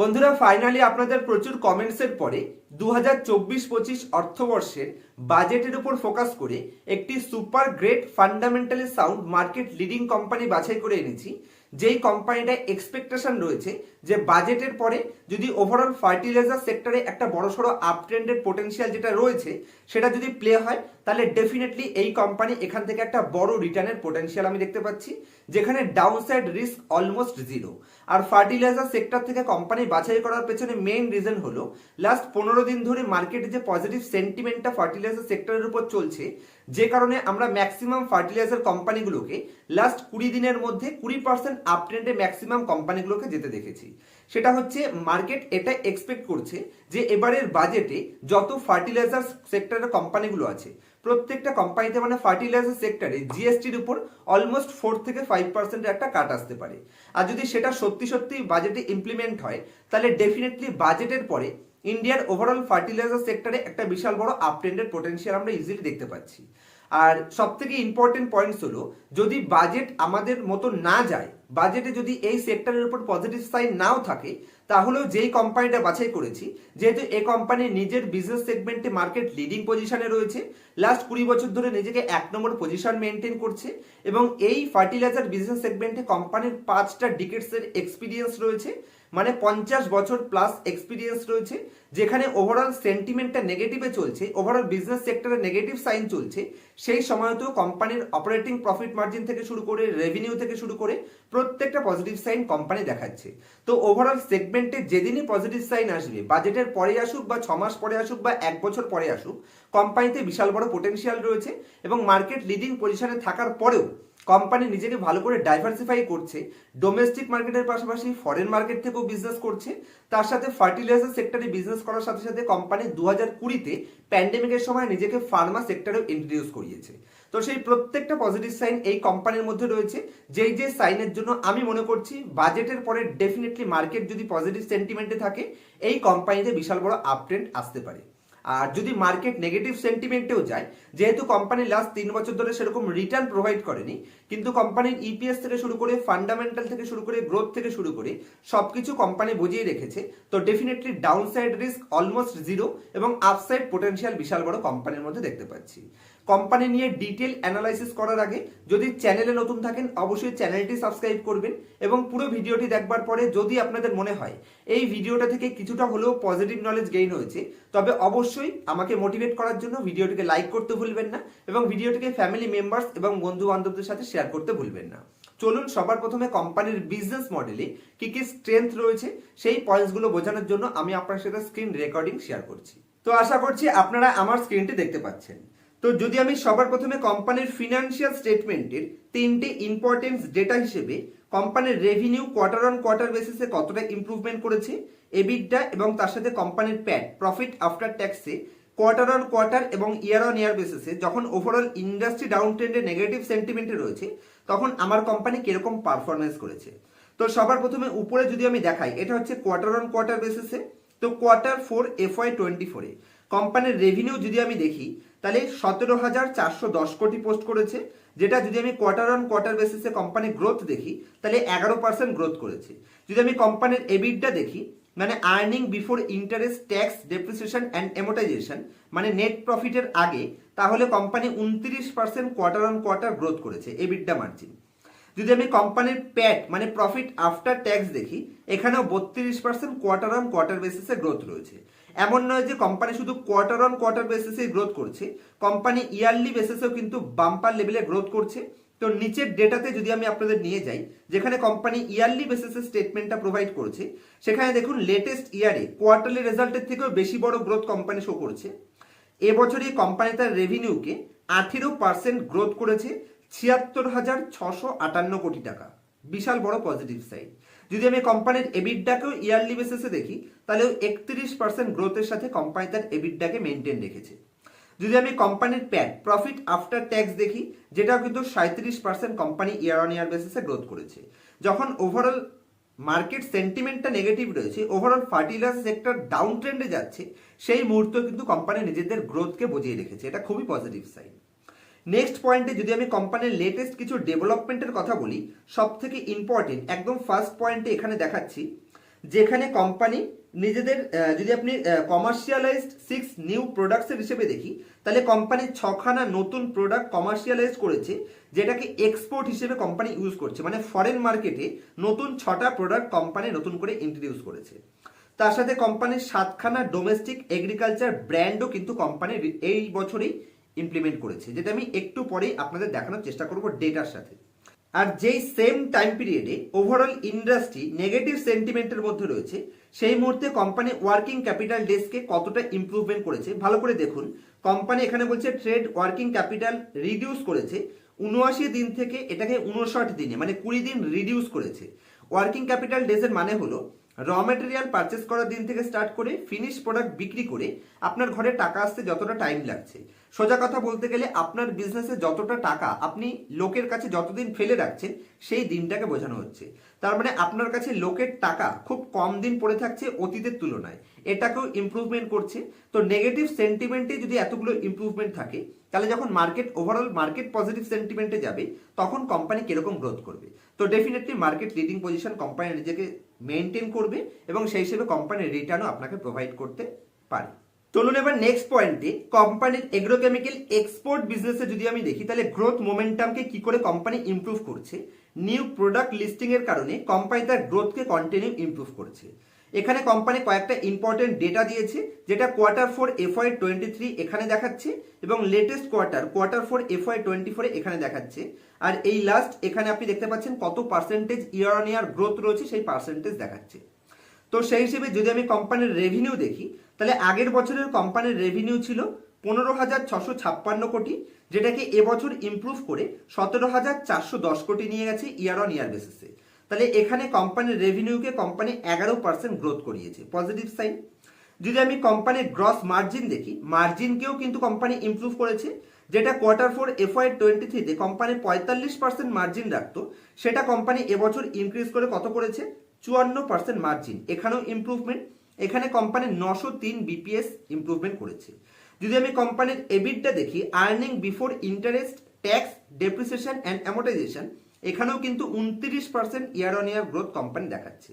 বন্ধুরা ফাইনালি আপনাদের প্রচুর কমেন্টসের পরে দু হাজার চব্বিশ পঁচিশ অর্থবর্ষের বাজেটের উপর ফোকাস করে একটি super great fundamentally sound market leading company বাছাই করে এনেছি। যেই কোম্পানিটায় এক্সপেকটেশন রয়েছে যে বাজেটের পরে যদি ওভারঅল ফার্টিলাইজার সেক্টরে একটা বড়সড় আপ ট্রেন্ডের পোটেনশিয়াল যেটা রয়েছে, সেটা যদি প্লে হয় তাহলে ডেফিনেটলি এই কোম্পানি এখান থেকে একটা বড় রিটার্নের পোটেনশিয়াল আমি দেখতে পাচ্ছি, যেখানে ডাউনসাইড রিস্ক অলমোস্ট জিরো আর ফার্টিলাইজার সেক্টর থেকে কোম্পানি বাছাই করার পেছনে মেইন রিজন হলো লাস্ট পনেরো দিন ধরে মার্কেটে যে পজিটিভ সেন্টিমেন্টটা ফার্টিলাইজার সেক্টরের উপর চলছে, যে কারণে আমরা ম্যাক্সিমাম ফার্টিলাইজার কোম্পানিগুলোকে লাস্ট কুড়ি দিনের মধ্যে কুড়ি পার্সেন্ট আপ ট্রেন্ডে ম্যাক্সিমাম কোম্পানিগুলোকে যেতে দেখেছি। সেটা হচ্ছে মার্কেট এটা এক্সপেক্ট করছে যে এবারের বাজেটে যত ফার্টিলাইজার সেক্টরের কোম্পানিগুলো আছে প্রত্যেকটা কোম্পানিতে মানে ফার্টিলাইজার সেক্টরে জিএসটির উপর অলমোস্ট ফোর থেকে ফাইভ পার্সেন্টের একটা কাট আসতে পারে। আর যদি সেটা সত্যি সত্যি বাজেটে ইমপ্লিমেন্ট হয়, তাহলে ডেফিনেটলি বাজেটের পরে ইন্ডিয়ার ওভারঅল ফার্টিলাইজার সেক্টরে একটা বিশাল বড় আপ ট্রেন্ডের পোটেনশিয়াল আমরা ইজিলি দেখতে পাচ্ছি। আর সব থেকে ইম্পর্টেন্ট পয়েন্টস হলো, যদি বাজেট আমাদের মতো না যায় বাজেটে যদি এই সেক্টরের উপর পজিটিভ সাইন নাও থাকে, তাহলেও যেই কোম্পানিটা বাছাই করেছি, যেহেতু এই কোম্পানি নিজের বিজনেস সেগমেন্টে মার্কেট লিডিং পজিশনে রয়েছে লাস্ট কুড়ি বছর ধরে নিজেকে এক নম্বর পজিশন মেনটেন করছে এবং এই ফার্টিলাইজার বিজনেস সেগমেন্টে কোম্পানির পাঁচটা ডিকেটসের এক্সপিরিয়েন্স রয়েছে মানে পঞ্চাশ বছর প্লাস এক্সপিরিয়েন্স রয়েছে, যেখানে ওভারঅল সেন্টিমেন্টটা নেগেটিভে চলছে ওভারঅল বিজনেস সেক্টরে নেগেটিভ সাইন চলছে, সেই সময়তেও কোম্পানির অপারেটিং প্রফিট মার্জিন থেকে শুরু করে রেভিনিউ থেকে শুরু করে প্রত্যেকটা পজিটিভ সাইন কোম্পানি দেখাচ্ছে। তো ওভারঅল সেগমেন্টে যেদিনই পজিটিভ সাইন আসবে বাজেটের পরে আসুক বা ছ মাস পরে আসুক বা এক বছর পরে আসুক কোম্পানিতে বিশাল বড় পোটেনশিয়াল রয়েছে এবং মার্কেট লিডিং পজিশনে থাকার পরেও কোম্পানি নিজেকে ভালো করে ডাইভার্সিফাই করছে। ডোমেস্টিক মার্কেটের পাশাপাশি ফরেন মার্কেট থেকেও বিজনেস করছে। তার সাথে ফার্টিলাইজার সেক্টরে বিজনেস করার সাথে সাথে কোম্পানি দু হাজার কুড়িতে প্যান্ডেমিকের সময় নিজেকে ফার্মা সেক্টরেও ইন্ট্রোডিউস করিয়েছে। তো সেই প্রত্যেকটা পজিটিভ সাইন এই কোম্পানির মধ্যে রয়েছে। যেই যে সাইনের জন্য আমি মনে করছি বাজেটের পরে ডেফিনেটলি মার্কেট যদি পজিটিভ সেন্টিমেন্টে থাকে, এই কোম্পানিতে বিশাল বড় আপ ট্রেন্ড আসতে পারে। আর যদি মার্কেট নেগেটিভ সেন্টিমেন্টেও যায়, যেহেতু কোম্পানি লাস্ট তিন বছর ধরে সেরকম রিটার্ন প্রোভাইড করেনি, কিন্তু কোম্পানির ইপিএস থেকে শুরু করে ফান্ডামেন্টাল থেকে শুরু করে গ্রোথ থেকে শুরু করে সবকিছু কোম্পানি বুঝিয়ে রেখেছে, তো definitely downside risk almost zero এবং আপসাইড পোটেন্সিয়াল বিশাল বড় কোম্পানির মধ্যে দেখতে পাচ্ছি। কোম্পানি নিয়ে ডিটেল অ্যানালাইসিস করার আগে যদি চ্যানেলে নতুন থাকেন, অবশ্যই চ্যানেলটি সাবস্ক্রাইব করবেন এবং পুরো ভিডিওটি দেখবার পরে যদি আপনাদের মনে হয় এই ভিডিওটা থেকে কিছুটা হলেও পজিটিভ নলেজ গেইন হয়েছে, তবে অবশ্যই আমাকে মোটিভেট করার জন্য ভিডিওটিকে লাইক করতে ভুলবেন না এবং ভিডিওটিকে ফ্যামিলি মেম্বার্স এবং বন্ধু বান্ধবদের সাথে শেয়ার করতে ভুলবেন না। চলুন সবার প্রথমে কোম্পানির বিজনেস মডেলে কি কি স্ট্রেংথ রয়েছে, সেই পয়েন্টসগুলো বোঝানোর জন্য আমি আপনার সাথে স্ক্রিন রেকর্ডিং শেয়ার করছি। তো আশা করছি আপনারা আমার স্ক্রিনটি দেখতে পাচ্ছেন। তো যদি আমি সবার প্রথমে কোম্পানির ফিনান্সিয়াল স্টেটমেন্টের তিনটে ইম্পর্টেন্স ডেটা হিসেবে কোম্পানির রেভিনিউ কোয়ার্টার অন কোয়ার্টার বেসিসে কতটা ইমপ্রুভমেন্ট করেছে এবিডটা এবং তার সাথে কোম্পানির প্যাট প্রফিট আফটার ট্যাক্সে কোয়ার্টার অন কোয়ার্টার এবং ইয়ার অন ইয়ার বেসিসে যখন ওভারঅল ইন্ডাস্ট্রি ডাউন ট্রেন্ডে নেগেটিভ সেন্টিমেন্টে রয়েছে, তখন আমার কোম্পানি কীরকম পারফরমেন্স করেছে? তো সবার প্রথমে উপরে যদি আমি দেখাই, এটা হচ্ছে কোয়ার্টার অন কোয়ার্টার বেসিসে তো quarter four F Y twenty ফোরে কোম্পানির রেভিনিউ যদি আমি দেখি তাহলে সতেরো হাজার চারশো দশ কোটি পোস্ট করেছে, যেটা যদি আমি কোয়ার্টার অন কোয়ার্টার বেসিসে কোম্পানির গ্রোথ দেখি, তাহলে এগারো পার্সেন্ট গ্রোথ করেছে। যদি আমি কোম্পানির এবিটটা দেখি মানে earning before interest tax depreciation and amortisation মানে নেট প্রফিটের আগে, তাহলে কোম্পানি উনত্রিশ percent quarter on quarter growth করেছে এবিডা মার্জিন যদি আমি কোম্পানির প্যাট মানে প্রফিট আফটার ট্যাক্স দেখি, এখানেও বত্রিশ পার্সেন্ট কোয়ার্টার অন কোয়ার্টার বেসিসে গ্রোথ রয়েছে। এমন নয় যে কোম্পানি শুধু কোয়ার্টার অন কোয়ার্টার বেসিসে গ্রোথ করছে কোম্পানি ইয়ারলি বেসিসেও কিন্তু বাম্পার লেভেলে গ্রোথ করছে। তো নিচের ডেটাতে যদি আমি আপনাদের নিয়ে যাই, যেখানে কোম্পানি ইয়ারলি বেসিসে স্টেটমেন্টটা প্রোভাইড করছে, সেখানে দেখুন লেটেস্ট ইয়ারে কোয়ার্টারলি রেজাল্টের থেকেও বেশি বড় গ্রোথ কোম্পানি শো করছে। এবছরই কোম্পানি তার রেভিনিউকে আঠেরো পার্সেন্ট গ্রোথ করেছে ছিয়াত্তর হাজার ছশো আটান্ন কোটি টাকা। বিশাল বড় পজিটিভ সাইড যদি আমি কোম্পানির এবিডটাকেও ইয়ারলি বেসিসে দেখি, তাহলে একত্রিশ পার্সেন্ট গ্রোথের সাথে কোম্পানি তার এবিডটাকে মেনটেন রেখেছে। যদি আমি কোম্পানির প্যাট প্রফিট আফটার ট্যাক্স দেখি, যেটাও কিন্তু সাঁত্রিশ percent company year on year বেসিসে গ্রোথ করেছে। যখন ওভারঅল মার্কেট সেন্টিমেন্টটা নেগেটিভ রয়েছে ওভারঅল ফার্টিলাইজার সেক্টর ডাউন ট্রেন্ডে যাচ্ছে, সেই মুহূর্তে কিন্তু কোম্পানি নিজেদের গ্রোথকে বুঝিয়ে রেখেছে। এটা খুবই পজিটিভ সাইন নেক্সট পয়েন্টে যদি আমি কোম্পানির লেটেস্ট কিছু ডেভেলপমেন্টের কথা বলি সব থেকে ইম্পর্টেন্ট একদম ফার্স্ট পয়েন্টে এখানে দেখাচ্ছি, যেখানে কোম্পানি নিজেদের যদি আপনি কমার্শিয়ালাইজড সিক্স নিউ প্রোডাক্টসের হিসেবে দেখি, তাহলে কোম্পানি ছখানা নতুন প্রোডাক্ট কমার্শিয়ালাইজ করেছে, যেটাকে এক্সপোর্ট হিসেবে কোম্পানি ইউজ করছে। মানে ফরেন মার্কেটে নতুন ছটা প্রোডাক্ট কোম্পানি নতুন করে ইন্ট্রোডিউস করেছে। তার সাথে কোম্পানির সাতখানা ডোমেস্টিক এগ্রিকালচার ব্র্যান্ডও কিন্তু কোম্পানি এই বছরেই ইমপ্লিমেন্ট করেছে, যেটা আমি একটু পরেই আপনাদের দেখানোর চেষ্টা করব ডেটার সাথে। আর যেই সেম টাইম পিরিয়ডে ওভারঅল ইন্ডাস্ট্রি নেগেটিভ সেন্টিমেন্টের মধ্যে রয়েছে, সেই মুহূর্তে কোম্পানি ওয়ার্কিং ক্যাপিটাল ডেসকে কতটা ইমপ্রুভমেন্ট করেছে, ভালো করে দেখুন। কোম্পানি এখানে বলছে ট্রেড ওয়ার্কিং ক্যাপিটাল রিডিউস করেছে, উনআশি দিন থেকে এটাকে উনষাট দিনে মানে কুড়ি দিন রিডিউস করেছে। ওয়ার্কিং ক্যাপিটাল ডেজের মানে হলো র মেটেরিয়াল পারচেস করার দিন থেকে স্টার্ট করে ফিনিশ প্রোডাক্ট বিক্রি করে আপনার ঘরে টাকা আসতে যতটা টাইম লাগছে। সোজা কথা বলতে গেলে আপনার বিজনেসে যতটা টাকা আপনি লোকের কাছে যতদিন ফেলে রাখছেন, সেই দিনটাকে বোঝানো হচ্ছে। তার মানে আপনার কাছে লোকের টাকা খুব কম দিন পড়ে থাকছে অতীতের তুলনায়। এটাকেও ইমপ্রুভমেন্ট করছে। তো নেগেটিভ সেন্টিমেন্টে যদি এতগুলো ইম্প্রুভমেন্ট থাকে, তাহলে যখন মার্কেট ওভারঅল মার্কেট পজিটিভ সেন্টিমেন্টে যাবে, তখন কোম্পানি কীরকম গ্রোথ করবে? তো definitely market leading position company নিজেকে মেনটেন করবে এবং সেই হিসেবে কোম্পানির রিটার্নও আপনাকে প্রোভাইড করতে পারে। চলুন এবার নেক্সট পয়েন্টে কোম্পানির এগ্রোকেমিক্যাল এক্সপোর্ট বিজনেসে যদি আমি দেখি, তাহলে গ্রোথ মোমেন্টামকে কি করে কোম্পানি ইমপ্রুভ করছে? নিউ প্রোডাক্ট লিস্টিং এর কারণে কোম্পানি তার গ্রোথকে কন্টিনিউ ইমপ্রুভ করছে। এখানে কোম্পানি কয়েকটা ইম্পর্টেন্ট ডেটা দিয়েছে, যেটা quarter four FY twenty three এখানে দেখাচ্ছে এবং latest quarter quarter four FY twenty ফোরে এখানে দেখাচ্ছে। আর এই লাস্ট এখানে আপনি দেখতে পাচ্ছেন কত percentage year on year growth রয়েছে, সেই পার্সেন্টেজ দেখাচ্ছে। তো সেই হিসেবে যদি আমি কোম্পানির রেভিনিউ দেখি, তাহলে আগের বছরের কোম্পানির রেভিনিউ ছিল পনেরো হাজার ছশো ছাপ্পান্ন কোটি, যেটাকে এবছর ইমপ্রুভ করে সতেরো হাজার চারশো দশ কোটি নিয়ে গেছে ইয়ার অন ইয়ার বেসিসে তাহলে এখানে কোম্পানির রেভিনিউকে কোম্পানি এগারো পার্সেন্ট গ্রোথ করিয়েছে। পজিটিভ সাইন যদি আমি কোম্পানির গ্রস মার্জিন দেখি মার্জিনকেও কিন্তু কোম্পানি ইমপ্রুভ করেছে। যেটা কোয়ার্টার ফোর এফআই টোয়েন্টি থ্রিতে কোম্পানি পঁয়তাল্লিশ পার্সেন্ট মার্জিন রাখতো, সেটা কোম্পানি এবছর ইনক্রিজ করে কত করেছে? চুয়ান্ন পার্সেন্ট মার্জিন এখানেও ইমপ্রুভমেন্ট এখানে কোম্পানি নশো তিন বিপিএস ইমপ্রুভমেন্ট করেছে। যদি আমি কোম্পানির এবিটটা দেখি earning before interest tax depreciation and amortization এখানেও কিন্তু উনত্রিশ percent year on year growth company দেখাচ্ছে।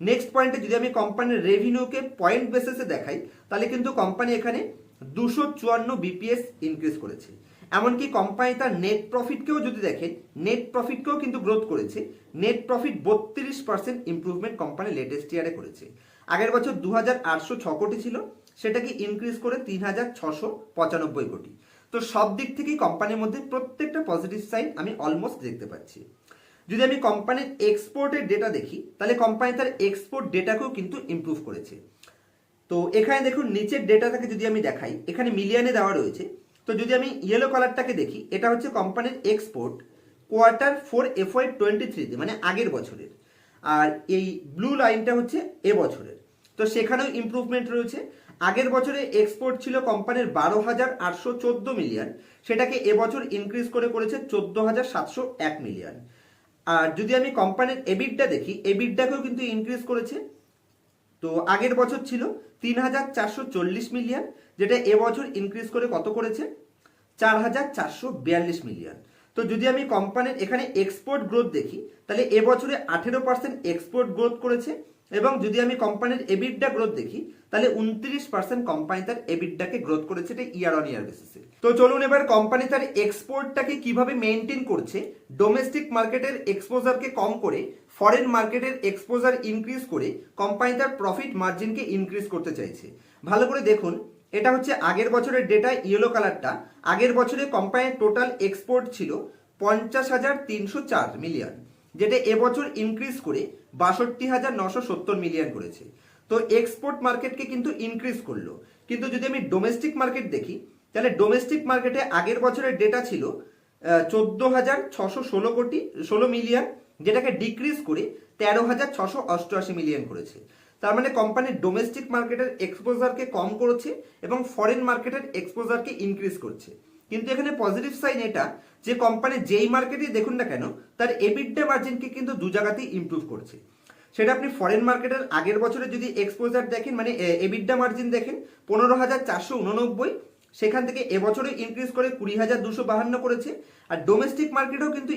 নেক্সট পয়েন্টে যদি আমি কোম্পানির রেভিনিউকে পয়েন্ট বেসিসে দেখাই, তাহলে কিন্তু কোম্পানি এখানে দুশো চুয়ান্ন বিপিএস ইনক্রিজ করেছে। এমনকি কোম্পানি তার নেট প্রফিটকেও যদি দেখেন নেট প্রফিটকেও কিন্তু গ্রোথ করেছে। নেট প্রফিট বত্রিশ পার্সেন্ট ইমপ্রুভমেন্ট কোম্পানি লেটেস্ট ইয়ারে করেছে। আগের বছর দু হাজার আটশো ছ কোটি ছিল, সেটাকে ইনক্রিজ করে তিন হাজার ছশো পঁচানব্বই কোটি। তো সব দিক থেকেই কোম্পানির মধ্যে প্রত্যেকটা পজিটিভ সাইন আমি অলমোস্ট দেখতে পাচ্ছি। যদি আমি কোম্পানির এক্সপোর্টের ডেটা দেখি, তাহলে কোম্পানি তার এক্সপোর্ট ডেটাকেও কিন্তু ইমপ্রুভ করেছে। তো এখানে দেখুন, নিচের ডেটা ডেটাটাকে যদি আমি দেখাই, এখানে মিলিয়নে দেওয়া রয়েছে। তো যদি আমি ইয়েলো কালারটাকে দেখি, এটা হচ্ছে কোম্পানির export quarter four FY twenty থ্রিতে মানে আগের বছরের। আর এই ব্লু লাইনটা হচ্ছে এ বছরের। তো সেখানেও ইমপ্রুভমেন্ট রয়েছে। আগের বছরে এক্সপোর্ট ছিল কোম্পানির বারো হাজার আটশো চোদ্দ মিলিয়ন সেটাকে এবছর ইনক্রিজ করে করেছে চোদ্দ হাজার সাতশো এক মিলিয়ন আর যদি আমি কোম্পানির এবিডটা দেখি এবিডটাকেও কিন্তু ইনক্রিজ করেছে। তো আগের বছর ছিল তিন হাজার চারশো চল্লিশ মিলিয়ন যেটা এবছর ইনক্রিজ করে কত করেছে? চার হাজার চারশো বিয়াল্লিশ মিলিয়ন তো যদি আমি কোম্পানির এখানে এক্সপোর্ট গ্রোথ দেখি, তাহলে এবছরে আঠেরো পার্সেন্ট এক্সপোর্ট গ্রোথ করেছে এবং যদি আমি কোম্পানির এবিডা গ্রোথ দেখি, তাহলে উনত্রিশ পার্সেন্ট কোম্পানি তার এবিডাকে গ্রোথ করেছে এটা ইয়ার অন ইয়ার বেসিসে তো চলুন এবার কোম্পানি তার এক্সপোর্টটাকে কীভাবে মেনটেন করছে ডোমেস্টিক মার্কেটের এক্সপোজারকে কম করে ফরেন মার্কেটের এক্সপোজার ইনক্রিজ করে কোম্পানি তার প্রফিট মার্জিনকে ইনক্রিজ করতে চাইছে। ভালো করে দেখুন এটা হচ্ছে আগের বছরের ডেটা ইয়েলো কালারটা আগের বছরে কোম্পানির টোটাল এক্সপোর্ট ছিল পঞ্চাশ হাজার তিনশো চার মিলিয়ন যেটা এবছর ইনক্রিজ করে বাষট্টি হাজার নশো সত্তর মিলিয়ন করেছে। তো এক্সপোর্ট মার্কেটকে কিন্তু ইনক্রিজ করল। কিন্তু যদি আমি ডোমেস্টিক মার্কেট দেখি, তাহলে ডোমেস্টিক মার্কেটে আগের বছরের ডেটা ছিল চোদ্দ হাজার ছশো ষোলো কোটি, ষোলো মিলিয়ন যেটাকে ডিক্রিজ করে তেরো হাজার ছশো অষ্টআশি মিলিয়ন করেছে। তার মানে কোম্পানির ডোমেস্টিক মার্কেটের এক্সপোজারকে কম করেছে এবং ফরেন মার্কেটের এক্সপোজারকে ইনক্রিজ করছে। কিন্তু এখানে পজিটিভ সাইন এটা যে কোম্পানি যেই মার্কেটে দেখুন না কেন, তার এবিডা মার্জিনকে কিন্তু দু জায়গাতেই ইমপ্রুভ করছে। সেটা আপনি ফরেন মার্কেটের আগের বছরে যদি এক্সপোজার দেখেন মানে এবিডা মার্জিন দেখেন, পনেরো হাজার চারশো উননব্বই, সেখান থেকে এবছরে ইনক্রিজ করে কুড়ি হাজার দুশো বাহান্ন করেছে, আর ডোমেস্টিক মার্কেটেও কিন্তু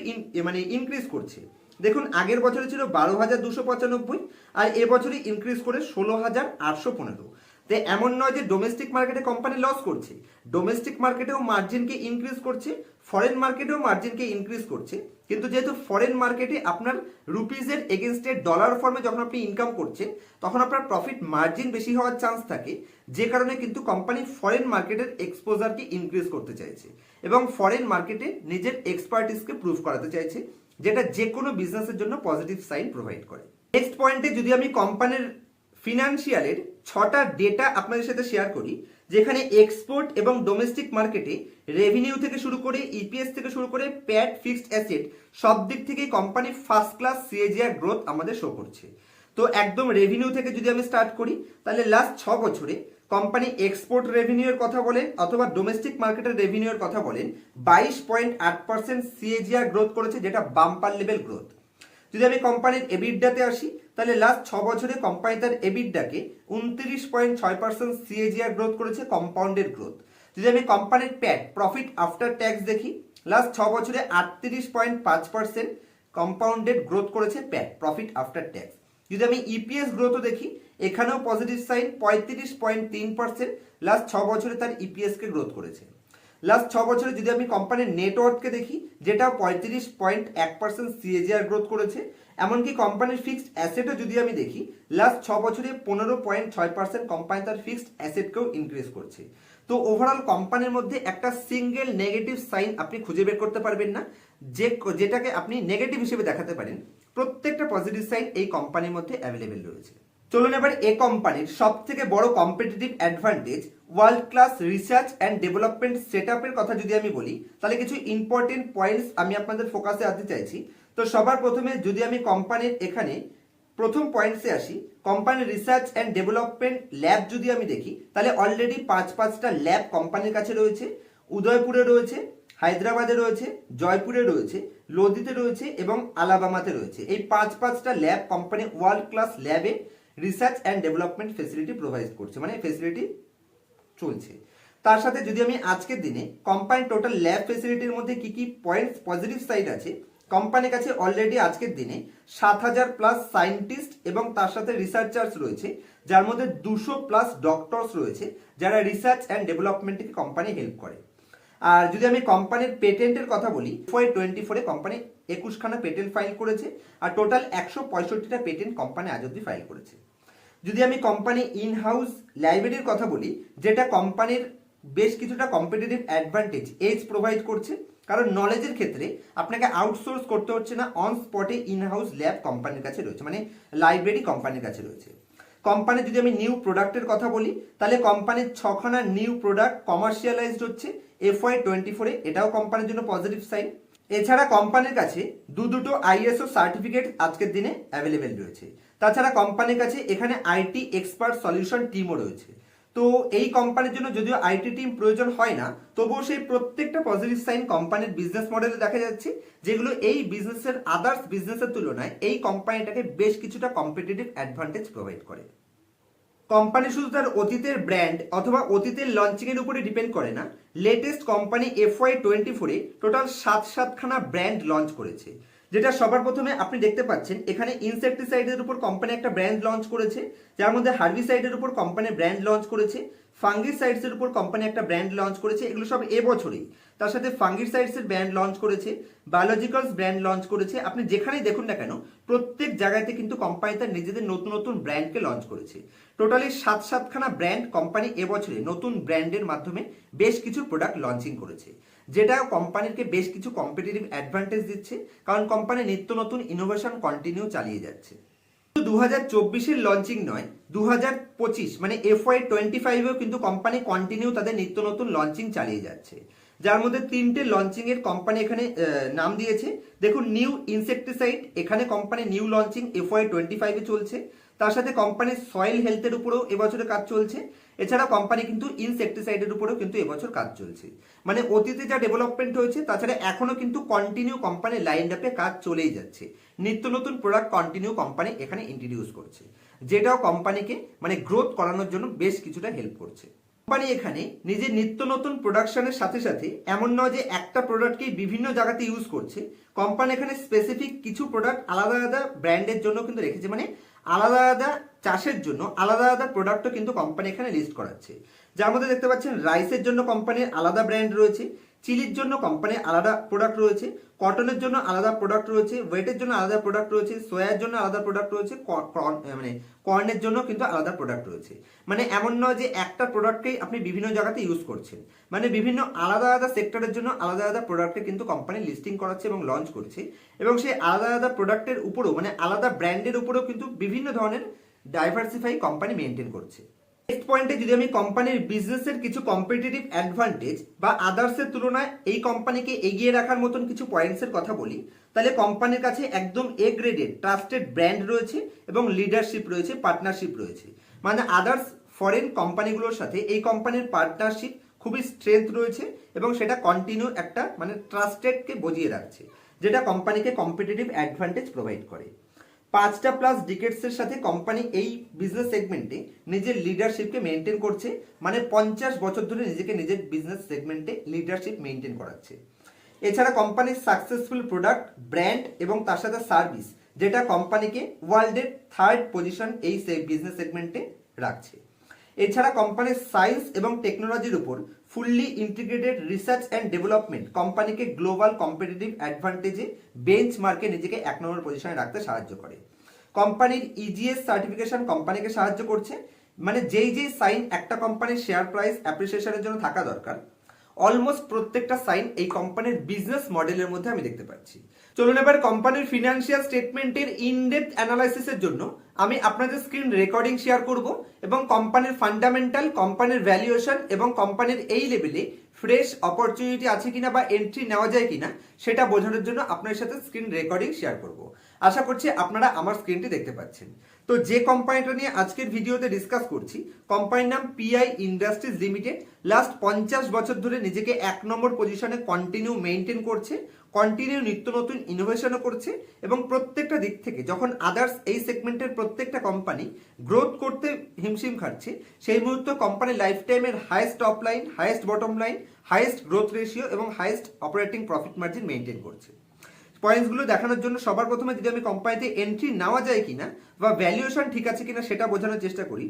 মানে ইনক্রিজ করছে। দেখুন, আগের বছরে ছিল বারো হাজার দুশো পঁচানব্বই, আর এবছরে ইনক্রিজ করে ষোলো হাজার আটশো পনেরো। তো এমন নয় যে ডোমেস্টিক মার্কেটে কোম্পানি লস করছে ডোমেস্টিক মার্কেটেও মার্জিনকে ইনক্রিজ করছে ফরেন মার্কেটেও মার্জিনকে ইনক্রিজ করছে, কিন্তু যেহেতু ফরেন মার্কেটে আপনার রুপিজের এগেনস্টে ডলার ফর্মে যখন আপনি ইনকাম করছেন, তখন আপনার প্রফিট মার্জিন বেশি হওয়ার চান্স থাকে, যে কারণে কিন্তু কোম্পানি ফরেন মার্কেটের এক্সপোজারকে ইনক্রিজ করতে চাইছে এবং ফরেন মার্কেটে নিজের এক্সপার্টিসকে প্রুভ করাতে চাইছে। যেটা যে কোনো বিজনেসের জন্য পজিটিভ সাইন প্রোভাইড করে। নেক্সট পয়েন্টে যদি আমি কোম্পানির ফিনান্সিয়ালের ছটা ডেটা আপনাদের সাথে শেয়ার করি, যেখানে এক্সপোর্ট এবং ডোমেস্টিক মার্কেটে রেভিনিউ থেকে শুরু করে ইপিএস থেকে শুরু করে প্যাট ফিক্সড অ্যাসেট সব দিক থেকেই company first class CAGR growth আমাদের শো করছে। তো একদম রেভিনিউ থেকে যদি আমি স্টার্ট করি, তাহলে লাস্ট ছ বছরে কোম্পানি এক্সপোর্ট রেভিনিউর কথা বলেন অথবা ডোমেস্টিক মার্কেটের রেভিনিউর কথা বলেন, বাইশ পয়েন্ট আট পার্সেন্ট সিএজিআর গ্রোথ করেছে, যেটা বাম্পার লেভেল গ্রোথ। যদি আমি কোম্পানির এবিডাতে আসি, তাহলে লাস্ট ছ বছরে কোম্পানি তার এবিডাকে উনত্রিশ পয়েন্ট ছয় পার্সেন্ট সিএজিআর গ্রোথ করেছে কম্পাউন্ডেড গ্রোথ। যদি আমি কোম্পানির প্যাট প্রফিট আফটার ট্যাক্স দেখি লাস্ট ছ বছরে আটত্রিশ পয়েন্ট পাঁচ পার্সেন্ট কম্পাউন্ডেড গ্রোথ করেছে প্যাট প্রফিট আফটার ট্যাক্স যদি আমি ইপিএস গ্রোথও দেখি, এখানেও পজিটিভ সাইন পঁয়ত্রিশ পয়েন্ট তিন পার্সেন্ট লাস্ট ছ বছরে তার ইপিএসকে গ্রোথ করেছে। লাস্ট ছ বছরে যদি আমি কোম্পানির নেটওয়ার্ককে দেখি, যেটা পঁয়ত্রিশ পয়েন্ট এক পার্সেন্ট সিএজিআর গ্রোথ করেছে, এমনকি কোম্পানির ফিক্সড অ্যাসেটও যদি আমি দেখি লাস্ট ছ বছরে পনেরো পয়েন্ট ছয় পার্সেন্ট কোম্পানি তার ফিক্সড অ্যাসেটকেও ইনক্রিজ করছে। তো ওভারঅল কোম্পানির মধ্যে একটা সিঙ্গেল নেগেটিভ সাইন আপনি খুঁজে বের করতে পারবেন না, যে, যেটাকে আপনি নেগেটিভ হিসেবে দেখাতে পারেন প্রত্যেকটা পজিটিভ সাইন এই কোম্পানির মধ্যে অ্যাভেলেবেল রয়েছে। চলুন এবার এ কোম্পানির সব থেকে বড় competitive advantage world class research and development set কথা যদি আমি বলি, তাহলে কিছু ইম্পর্টেন্ট পয়েন্টস আমি আপনাদের ফোকাসে আনতে চাইছি। তো সবার প্রথমে যদি আমি কোম্পানির এখানে প্রথম পয়েন্টসে আসি কোম্পানির রিসার্চ অ্যান্ড ডেভেলপমেন্ট ল্যাব যদি আমি দেখি, তাহলে অলরেডি পাঁচ পাঁচটা ল্যাব কোম্পানির কাছে রয়েছে, উদয়পুরে রয়েছে হায়দ্রাবাদে রয়েছে, জয়পুরে রয়েছে, লোদিতে রয়েছে এবং আলাবামাতে রয়েছে। এই পাঁচ পাঁচটা ল্যাব কোম্পানি ওয়ার্ল্ড ক্লাস ল্যাবে research and development facility provide করছে। মানে ফেসিলিটি চলছে। তার সাথে যদি আমি আজকের দিনে কোম্পানি টোটাল ল্যাব ফেসিলিটির মধ্যে কি কি পয়েন্টস পজিটিভ সাইড আছে কোম্পানির কাছে অলরেডি আজকের দিনে সাত হাজার প্লাস সায়েন্টিস্ট এবং তার সাথে রিসার্চার্স রয়েছে, যার মধ্যে দুশো প্লাস ডক্টরস রয়েছে, যারা রিসার্চ অ্যান্ড ডেভেলপমেন্টকে কোম্পানি হেল্প করে। আর যদি আমি কোম্পানির পেটেন্টের কথা বলি ফোর টোয়েন্টি ফোরে কোম্পানি একুশখানা পেটেন্ট ফাইল করেছে আর টোটাল একশো পঁয়ষট্টিটা পেটেন্ট কোম্পানি আজ অব্দি ফাইল করেছে। যদি আমি কোম্পানি ইন হাউস লাইব্রেরির কথা বলি, যেটা কোম্পানির বেশ কিছুটা কম্পিটিটিভ অ্যাডভান্টেজ এজ প্রোভাইড করছে, কারণ নলেজের ক্ষেত্রে আপনাকে আউটসোর্স করতে হচ্ছে না অন স্পটে ইন হাউস ল্যাব কোম্পানির কাছে রয়েছে মানে লাইব্রেরি কোম্পানির কাছে রয়েছে। কোম্পানি যদি আমি নিউ প্রোডাক্টের কথা বলি, তাহলে কোম্পানির ছখানা নিউ প্রোডাক্ট কমার্শিয়ালাইজড হচ্ছে এফ ওয়াই টোয়েন্টি ফোরে এটাও কোম্পানির জন্য পজিটিভ সাইন এছাড়া কোম্পানির কাছে দু দুটো আইএসও সার্টিফিকেট আজকের দিনে অ্যাভেলেবেল রয়েছে। তাছাড়া কোম্পানির কাছে এখানে আইটি এক্সপার্ট সলিউশন টিমও রয়েছে। তো এই কোম্পানির জন্য যদিও আইটি টিম প্রয়োজন হয় না, তবুও সেই প্রত্যেকটা পজিটিভ সাইন কোম্পানির বিজনেস মডেলে দেখা যাচ্ছে, যেগুলো এই বিজনেসের আদার্স বিজনেসের তুলনায় এই কোম্পানিটাকে বেশ কিছুটা কম্পিটিটিভ অ্যাডভান্টেজ প্রোভাইড করে। কোম্পানি শুধু তার অতীতের ব্র্যান্ড অথবা অতীতের লঞ্চিংয়ের উপরে ডিপেন্ড করে না। Latest company F Y twenty ফোরে টোটাল সাত সাতখানা ব্র্যান্ড লঞ্চ করেছে। যেটা সবার প্রথমে আপনি দেখতে পাচ্ছেন, এখানে ইনসেকটিসাইডের উপর কোম্পানি একটা ব্র্যান্ড লঞ্চ করেছে, যার মধ্যে হার্বিসাইডের উপর কোম্পানি ব্র্যান্ড লঞ্চ করেছে ফাঙ্গিসাইডসের উপর কোম্পানি একটা ব্র্যান্ড লঞ্চ করেছে, এগুলো সব এবছরেই তার সাথে ফাঙ্গিসাইডসের ব্র্যান্ড লঞ্চ করেছে বায়োলজিক্যালস ব্র্যান্ড লঞ্চ করেছে। আপনি যেখানেই দেখুন না কেন, প্রত্যেক জায়গাতে কিন্তু কোম্পানি তার নিজেদের নতুন নতুন ব্র্যান্ডকে লঞ্চ করেছে। টোটালি সাত, সাতখানা ব্র্যান্ড কোম্পানি এবছরে নতুন ব্র্যান্ডের মাধ্যমে বেশ কিছু প্রোডাক্ট লঞ্চিং করেছে। যেটা কোম্পানিকে বেশ কিছু কম্পিটিটিভ অ্যাডভান্টেজ দিচ্ছে, কারণ কোম্পানি নিত্য নতুন ইনোভেশন কন্টিনিউ চালিয়ে যাচ্ছে। দু হাজার চব্বিশের লঞ্চিং নয় দু হাজার পঁচিশ মানে এফ ওয়াই টোয়েন্টি ফাইভেও কিন্তু কোম্পানি কন্টিনিউ তাদের নিত্য নতুন লঞ্চিং চালিয়ে যাচ্ছে। যার মধ্যে তিনটে লঞ্চিং এর কোম্পানি এখানে নাম দিয়েছে। দেখুন নিউ ইনসেকটিসাইড এখানে company new launching F Y twenty ফাইভে চলছে। তার সাথে কোম্পানির সয়েল হেলথের উপরেও এবছরে কাজ চলছে। এছাড়া কোম্পানি কিন্তু ইনসেকটিসাইডের উপরেও কিন্তু এবছর কাজ চলছে। মানে অতীতে যা ডেভেলপমেন্ট হয়েছে, তাছাড়া এখনও কিন্তু কন্টিনিউ কোম্পানি লাইন আপে কাজ চলেই যাচ্ছে। নিত্য নতুন প্রোডাক্ট কন্টিনিউ কোম্পানি এখানে ইন্ট্রোডিউস করছে। যেটাও কোম্পানিকে মানে গ্রোথ করানোর জন্য বেশ কিছুটা হেল্প করছে। কোম্পানি এখানে নিজের নিত্য নতুন প্রোডাকশনের সাথে সাথে এমন নয় যে একটা প্রোডাক্টকেই বিভিন্ন জায়গাতে ইউজ করছে। কোম্পানি এখানে স্পেসিফিক কিছু প্রোডাক্ট আলাদা আলাদা ব্র্যান্ডের জন্য কিন্তু রেখেছে। মানে আলাদা আলাদা চাষের জন্য আলাদা আলাদা প্রোডাক্টও কিন্তু কোম্পানি এখানে লিস্ট করাচ্ছে। যার মধ্যে দেখতে পাচ্ছেন রাইসের জন্য কোম্পানির আলাদা ব্র্যান্ড রয়েছে চিলির জন্য কোম্পানির আলাদা প্রোডাক্ট রয়েছে কটনের জন্য আলাদা প্রোডাক্ট রয়েছে ওয়েটের জন্য আলাদা প্রোডাক্ট রয়েছে সোয়ার জন্য আলাদা প্রোডাক্ট রয়েছে মানে কর্নের জন্য কিন্তু আলাদা প্রোডাক্ট রয়েছে। মানে এমন নয় যে একটা প্রোডাক্টকেই আপনি বিভিন্ন জায়গাতে ইউজ করছেন। মানে বিভিন্ন আলাদা আলাদা সেক্টরের জন্য আলাদা আলাদা প্রোডাক্টে কিন্তু কোম্পানি লিস্টিং করাচ্ছে এবং লঞ্চ করছে। এবং সেই আলাদা আলাদা প্রোডাক্টের উপরেও মানে আলাদা ব্র্যান্ডের উপরেও কিন্তু বিভিন্ন ধরনের ডাইভার্সিফাই কোম্পানি মেনটেন করছে। নেক্সট পয়েন্টে যদি আমি কোম্পানির বিজনেসের কিছু কম্পিটিটিভ অ্যাডভান্টেজ বা আদার্সের তুলনায় এই কোম্পানিকে এগিয়ে রাখার মতন কিছু পয়েন্টসের কথা বলি, তাহলে কোম্পানির কাছে একদম এ গ্রেডেড ট্রাস্টেড ব্র্যান্ড রয়েছে এবং লিডারশিপ রয়েছে পার্টনারশিপ রয়েছে। মানে আদার্স ফরেন কোম্পানিগুলোর সাথে এই কোম্পানির পার্টনারশিপ খুবই স্ট্রেংথ রয়েছে এবং সেটা কন্টিনিউ একটা মানে ট্রাস্টেডকে বজিয়ে রাখছে, যেটা কোম্পানিকে কম্পিটিটিভ অ্যাডভান্টেজ প্রোভাইড করে। পাঁচটা প্লাস ডিকেটসের সাথে কোম্পানি এই বিজনেস সেগমেন্টে নিজের লিডারশিপকে মেনটেন করছে মানে পঞ্চাশ বছর ধরে নিজেকে নিজের বিজনেস সেগমেন্টে লিডারশিপ মেনটেন করাচ্ছে। এছাড়া কোম্পানির সাকসেসফুল প্রোডাক্ট ব্র্যান্ড এবং তার সাথে সার্ভিস যেটা কোম্পানিকে ওয়ার্ল্ডের থার্ড পজিশন এই বিজনেস সেগমেন্টে রাখছে। এছাড়া কোম্পানির সায়েন্স এবং টেকনোলজির উপর fully integrated research and development কোম্পানিকে গ্লোবাল কম্পিটিটিভ অ্যাডভান্টেজে বেঞ্চ মার্কে নিজেকে এক নম্বর পজিশনে রাখতে সাহায্য করে। কোম্পানির ইজিএস সার্টিফিকেশন কোম্পানিকে সাহায্য করছে। মানে যেই যেই সাইন একটা কোম্পানির শেয়ার প্রাইস অ্যাপ্রিসিয়েশনের জন্য থাকা দরকার অলমোস্ট প্রত্যেকটা সাইন এই কোম্পানির বিজনেস মডেলের মধ্যে আমি দেখতে পাচ্ছি। চলুন এবার কোম্পানির ফিনান্সিয়াল স্টেটমেন্টের ইনডেপথ অ্যানালাইসিসের জন্য আমি আপনাদের স্ক্রিন রেকর্ডিং শেয়ার করব এবং কোম্পানির ফান্ডামেন্টাল কোম্পানির ভ্যালুয়েশন এবং কোম্পানির এই লেভেলে ফ্রেশ অপরচুনিটি আছে কিনা বা এন্ট্রি নেওয়া যায় কিনা সেটা বোঝানোর জন্য আপনার সাথে স্ক্রিন রেকর্ডিং শেয়ার করব। আশা করছি আপনারা আমার স্ক্রিনটি দেখতে পাচ্ছেন। তো যে কোম্পানিটা নিয়ে আজকের ভিডিওতে ডিসকাস করছি, কোম্পানির নাম পিআই ইন্ডাস্ট্রিজ লিমিটেড লাস্ট পঞ্চাশ বছর ধরে নিজেকে এক নম্বর পজিশনে কন্টিনিউ মেনটেন করছে। কন্টিনিউ নিত্য নতুন ইনোভেশনও করছে এবং প্রত্যেকটা দিক থেকে যখন আদার্স এই সেগমেন্টের প্রত্যেকটা কোম্পানি গ্রোথ করতে হিমশিম খাচ্ছে, সেই মুহূর্তে কোম্পানি লাইফ টাইমের highest top line highest bottom line highest growth ratio এবং highest operating profit margin maintain করছে। পয়েন্টসগুলো দেখানোর জন্য সবার প্রথমে যদি আমি কোম্পানিতে এন্ট্রি নেওয়া যায় কিনা বা ভ্যালুয়েশন ঠিক আছে কিনা সেটা বোঝানোর চেষ্টা করি।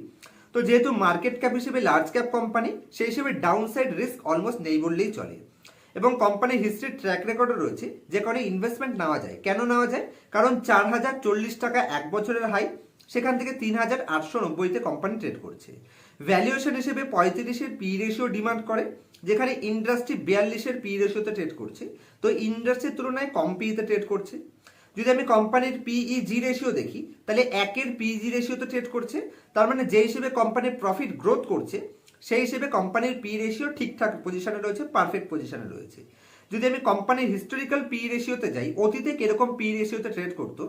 তো যেহেতু মার্কেট ক্যাপ হিসেবে লার্জ ক্যাপ কোম্পানি সেই হিসেবে ডাউন সাইড রিস্ক অলমোস্ট নেই বললেই চলে। এবং কোম্পানির হিস্ট্রির ট্র্যাক রেকর্ডও রয়েছে যে কারণে ইনভেস্টমেন্ট নেওয়া যায়। কেন নেওয়া যায়? কারণ চার হাজার চল্লিশ টাকা এক বছরের হাই সেখান থেকে তিন হাজার আটশো নব্বইতে কোম্পানি ট্রেড করছে। ভ্যালুয়েশন হিসেবে পঁয়ত্রিশের পি রেশিও ডিমান্ড করে, যেখানে ইন্ডাস্ট্রি বিয়াল্লিশের পি রেশিওতে ট্রেড করছে। তো ইন্ডাস্ট্রির তুলনায় কম পিতে ট্রেড করছে। যদি আমি কোম্পানির পিই জি রেশিও দেখি, তাহলে একের পিজি রেশিওতে ট্রেড করছে। তার মানে যে হিসেবে কোম্পানির প্রফিট গ্রোথ করছে সেই হিসেবে কোম্পানির পি রেশিও ঠিকঠাক পজিশনে রয়েছে পারফেক্ট পজিশনে রয়েছে। যদি আমি কোম্পানির হিস্টোরিক্যাল পি রেশিওতে যাই, অতীতে কীরকম পি রেশিওতে ট্রেড করতো,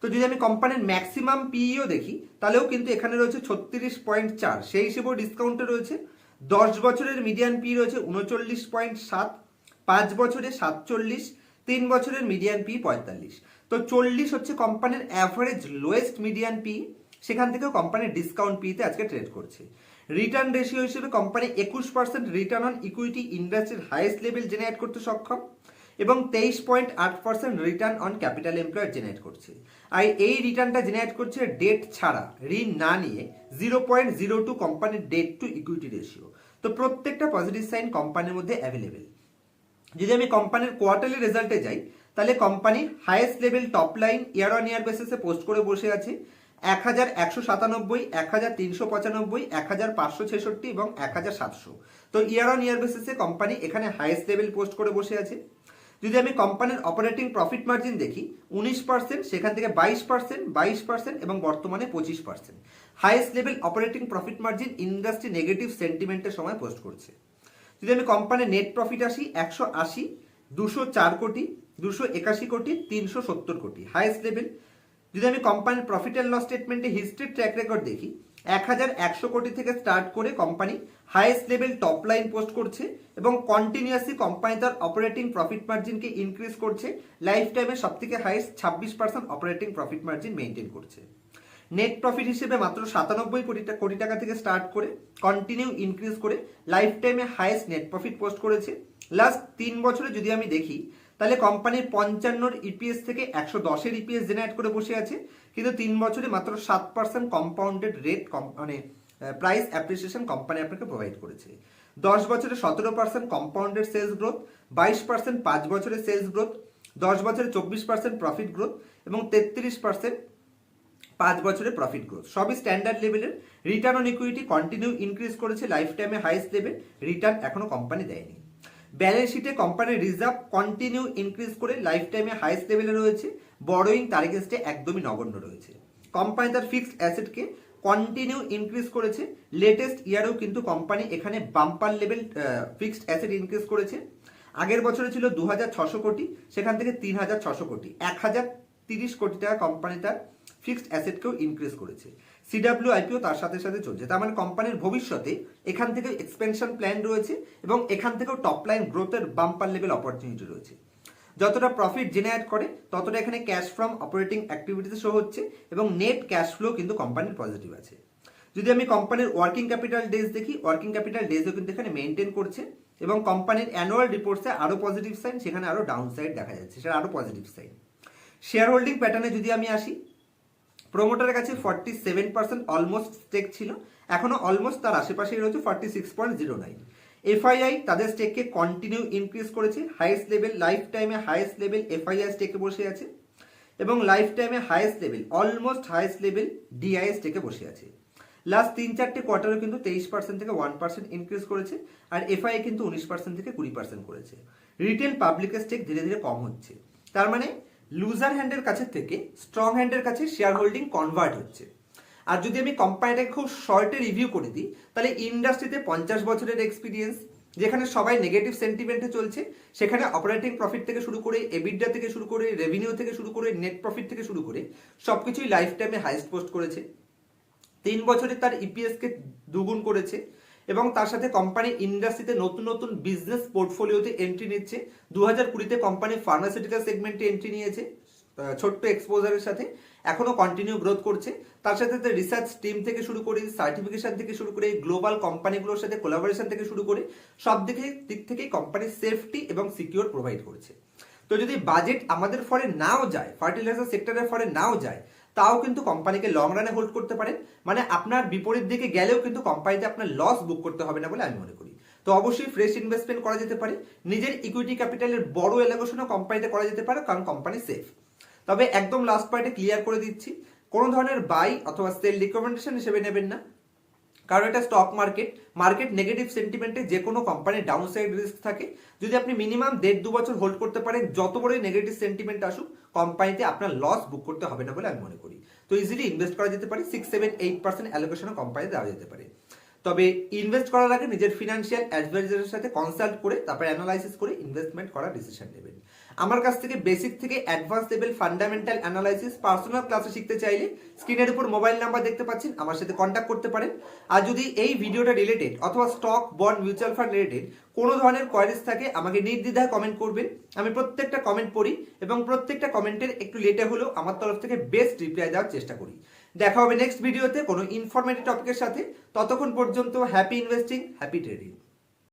তো যদি আমি কোম্পানির ম্যাক্সিমাম পিইও দেখি, তাহলেও কিন্তু এখানে রয়েছে ছত্রিশ পয়েন্ট চার। সেই হিসেবেও ডিসকাউন্টে রয়েছে। দশ বছরের মিডিয়ান পি রয়েছে উনচল্লিশ পয়েন্ট সাত, পাঁচ বছরে সাতচল্লিশ, তিন বছরের মিডিয়ান পি পঁয়তাল্লিশ। তো চল্লিশ হচ্ছে কোম্পানির অ্যাভারেজ লোয়েস্ট মিডিয়ান পি সেখান থেকেও কোম্পানির ডিসকাউন্ট পিতে আজকে ট্রেড করছে। রিটার্ন রেশিও হিসেবে কোম্পানি একুশ পার্সেন্ট রিটার্ন অন ইকুইটি ইন্ডাস্ট্রির হাইয়েস্ট লেভেল জেনারেট করতে সক্ষম এবং তেইশ পয়েন্ট আট percent return on capital employed generate করছে। আর এই রিটার্নটা জেনারেট করছে ডেট ছাড়া, ঋণ না নিয়ে জিরো পয়েন্ট জিরো টু কোম্পানির ডেট টু ইকুইটি রেশিও তো প্রত্যেকটা পজিটিভ সাইন কোম্পানির মধ্যে অ্যাভেলেবেল যদি আমি কোম্পানির কোয়ার্টারলি রেজাল্টে যাই, তাহলে company highest level top line year on year বেসিসে পোস্ট করে বসে আছে। এক হাজার একশো সাতানব্বই, এক হাজার তিনশো পঁচানব্বই, এক হাজার পাঁচশো ছেষট্টি এবং এক হাজার সাতশো। তো ইয়ার অন ইয়ার বেসিসে কোম্পানি এখানে হাইয়েস্ট লেভেল পোস্ট করে বসে আছে। যদি আমি কোম্পানির অপারেটিং প্রফিট মার্জিন দেখি, উনিশ পার্সেন্ট সেখান থেকে বাইশ পার্সেন্ট বাইশ পার্সেন্ট এবং বর্তমানে পঁচিশ percent highest level operating profit margin industry negative সেন্টিমেন্টের সময় পোস্ট করছে। যদি আমি কোম্পানির নেট প্রফিট আসি, একশো আশি, দুশো চার কোটি, দুশো একাশি কোটি, তিনশো সত্তর কোটি। হাইয়েস্ট লেভেল যদি আমি কোম্পানির প্রফিট অ্যান্ড লস স্টেটমেন্টে হিস্ট্রি ট্র্যাক রেকর্ড দেখি এক হাজার একশো কোটি থেকে স্টার্ট করে company highest level top line post করছে এবং কন্টিনিউয়াসলি কোম্পানি তার অপারেটিং প্রফিট মার্জিনকে ইনক্রিজ করছে লাইফ টাইমে সব থেকে হাইয়েস্ট ছাব্বিশ percent operating profit margin maintain করছে। নেট প্রফিট হিসেবে মাত্র সাতানব্বই কোটি কোটি টাকা থেকে স্টার্ট করে কন্টিনিউ ইনক্রিজ করে লাইফ টাইমে হাইয়েস্ট নেট প্রফিট পোস্ট করেছে। লাস্ট তিন বছরে যদি আমি দেখি তাহলে কোম্পানির পঞ্চান্নর ইপিএস থেকে একশো দশের ইপিএস জেনারেট করে বসে আছে। কিন্তু তিন বছরে মাত্র সাত পার্সেন্ট কম্পাউন্ডেড রেট মানে প্রাইস অ্যাপ্রিসিয়েশন কোম্পানি আপনাকে প্রোভাইড করেছে। দশ বছরে সতেরো পার্সেন্ট কম্পাউন্ডেড সেলস গ্রোথ বাইশ পার্সেন্ট পাঁচ বছরে সেলস গ্রোথ দশ বছরে চব্বিশ পার্সেন্ট প্রফিট গ্রোথ এবং তেত্রিশ পার্সেন্ট পাঁচ বছরে প্রফিট গ্রোথ সবই স্ট্যান্ডার্ড লেভেলের return on equity continue increase করেছে লাইফ টাইমে হাইস্ট লেভেল রিটার্ন এখনও কোম্পানি দেয়নি। ব্যালেন্স শিটে কোম্পানির রিজার্ভ কন্টিনিউ ইনক্রিজ করে লাইফ টাইমে হাইস্ট লেভেলে রয়েছে। বড়োইং তার একদমই নগণ্য রয়েছে। কোম্পানি তার ফিক্সড অ্যাসেটকে কন্টিনিউ ইনক্রিজ করেছে। লেটেস্ট ইয়ারেও কিন্তু কোম্পানি এখানে bumper level fixed asset increase করেছে। আগের বছরে ছিল দু কোটি, সেখান থেকে তিন কোটি। এক কোটি টাকা কোম্পানি তার ফিক্সড অ্যাসেটকেও ইনক্রিজ করেছে। সিডাব্লিউ আইপিও তার সাথে সাথে চলছে। তার মানে কোম্পানির ভবিষ্যতে এখান থেকে এক্সপেনশন প্ল্যান রয়েছে এবং এখান থেকেও টপ লাইন গ্রোথের বাম্পার লেভেল অপরচুনিটি রয়েছে। যতটা প্রফিট জেনারেট করে, ততটা এখানে ক্যাশ ফ্রম অপারেটিং অ্যাক্টিভিটিতে শো হচ্ছে এবং নেট ক্যাশ ফ্লো কিন্তু কোম্পানির পজিটিভ আছে। যদি আমি কোম্পানির ওয়ার্কিং ক্যাপিটাল ডেজ দেখি ওয়ার্কিং ক্যাপিটাল ডেজও কিন্তু এখানে মেনটেন করছে এবং কোম্পানির অ্যানুয়াল রিপোর্টসে আরও পজিটিভ সাইন সেখানে আরও ডাউন সাইড দেখা যাচ্ছে, সেটা আরও পজিটিভ সাইন শেয়ার হোল্ডিং প্যাটার্নে যদি আমি আসি প্রোমোটারের কাছে forty seven percent almost stake ছিল। এখনও অলমোস্ট তার আশেপাশেই রয়েছে forty six point zero nine FII তাদের স্টেককে কন্টিনিউ ইনক্রিজ করেছে। হাইয়েস্ট লেভেল লাইফ টাইমে হাইয়েস্ট লেভেল এফআইআই স্টেকে বসে আছে। এবং লাইফ টাইমে highest level almost highest level DII স্টেকে বসে আছে। লাস্ট তিন চারটে কোয়ার্টারে কিন্তু তেইশ পার্সেন্ট থেকে ওয়ান পার্সেন্ট ইনক্রিজ করেছে আর এফআই কিন্তু উনিশ পার্সেন্ট থেকে কুড়ি পার্সেন্ট করেছে। রিটেল পাবলিকের স্টেক ধীরে ধীরে কম হচ্ছে। তার মানে লুজার হ্যান্ডের কাছে থেকে স্ট্রং হ্যান্ডের কাছে শেয়ার হোল্ডিং কনভার্ট হচ্ছে। আর যদি আমি কোম্পানিটাকে খুব শর্টে রিভিউ করে দিই, তাহলে ইন্ডাস্ট্রিতে পঞ্চাশ বছরের এক্সপিরিয়েন্স যেখানে সবাই নেগেটিভ সেন্টিমেন্টে চলছে, সেখানে অপারেটিং প্রফিট থেকে শুরু করে এবিডা থেকে শুরু করে রেভিনিউ থেকে শুরু করে নেট প্রফিট থেকে শুরু করে সব কিছুই লাইফ টাইমে হাইস্ট পোস্ট করেছে। তিন বছরে তার ইপিএসকে দুগুণ করেছে। এবং তার সাথে কোম্পানি ইন্ডাস্ট্রিতে নতুন নতুন বিজনেস পোর্টফোলিওতে এন্ট্রি নিচ্ছে। দু হাজার কুড়িতে কোম্পানি ফার্মাসিউটিক্যাল সেগমেন্টে এন্ট্রি নিয়েছে ছোট্ট এক্সপোজারের সাথে। এখনও কন্টিনিউ গ্রোথ করছে। তার সাথে তার রিসার্চ টিম থেকে শুরু করে সার্টিফিকেশন থেকে শুরু করে গ্লোবাল কোম্পানিগুলোর সাথে কোলাবোরেশন থেকে শুরু করে, সব দিকে, দিক থেকেই কোম্পানি সেফটি এবং সিকিউর প্রোভাইড করছে। তো যদি বাজেট আমাদের ফলে নাও যায় ফার্টিলাইজার সেক্টরের ফলে নাও যায় তাও কিন্তু কোম্পানিকে লং রানে হোল্ড করতে পারেন মানে আপনার বিপরীত দিকে গেলেও কিন্তু কোম্পানিতে আপনার লস বুক করতে হবে না বলে আমি মনে করি। তো অবশ্যই ফ্রেশ ইনভেস্টমেন্ট করা যেতে পারে। নিজের ইকুইটি ক্যাপিটালের বড় এলাকাশনও কোম্পানিতে করা যেতে পারে, কারণ কোম্পানি সেফ তবে একদম লাস্ট পয়েন্টে ক্লিয়ার করে দিচ্ছি। কোনো ধরনের বাই অথবা সেল রিকমেন্ডেশন হিসেবে নেবেন না। কারণ এটা স্টক মার্কেট মার্কেট নেগেটিভ সেন্টিমেন্টে যে কোনো কোম্পানির ডাউন সাইড রিস্ক থাকে। যদি আপনি মিনিমাম দেড় দু বছর হোল্ড করতে পারেন, যত বড়ই নেগেটিভ সেন্টিমেন্ট আসুক কোম্পানিতে আপনার লস বুক করতে হবে না বলে আমি মনে করি। তো ইজিলি ইনভেস্ট করা যেতে পারে সিক্স সেভেন এইট পার্সেন্ট অ্যালোকেশনও কোম্পানি দেওয়া যেতে পারে। তবে ইনভেস্ট করার আগে নিজের ফিনান্সিয়াল অ্যাডভাইজারের সাথে কনসাল্ট করে, তারপর অ্যানালাইসিস করে ইনভেস্টমেন্ট করার ডিসিশন নেবেন। আমার কাছ থেকে বেসিক থেকে advance level fundamental analysis personal ক্লাসে শিখতে চাইলে স্ক্রিনের উপর মোবাইল নাম্বার দেখতে পাচ্ছেন, আমার সাথে কন্ট্যাক্ট করতে পারেন। আর যদি এই ভিডিওটা রিলেটেড অথবা stock bond mutual fund related কোনো ধরনের কোয়ারিজ থাকে, আমাকে নির্দ্বিধায় কমেন্ট করবেন। আমি প্রত্যেকটা কমেন্ট পড়ি এবং প্রত্যেকটা কমেন্টের একটু লেটে হলেও আমার তরফ থেকে বেস্ট রিপ্লাই দেওয়ার চেষ্টা করি। দেখা হবে নেক্সট ভিডিওতে কোনো ইনফরমেটিভ টপিকের সাথে। ততক্ষণ পর্যন্ত হ্যাপি ইনভেস্টিং হ্যাপি ট্রেডিং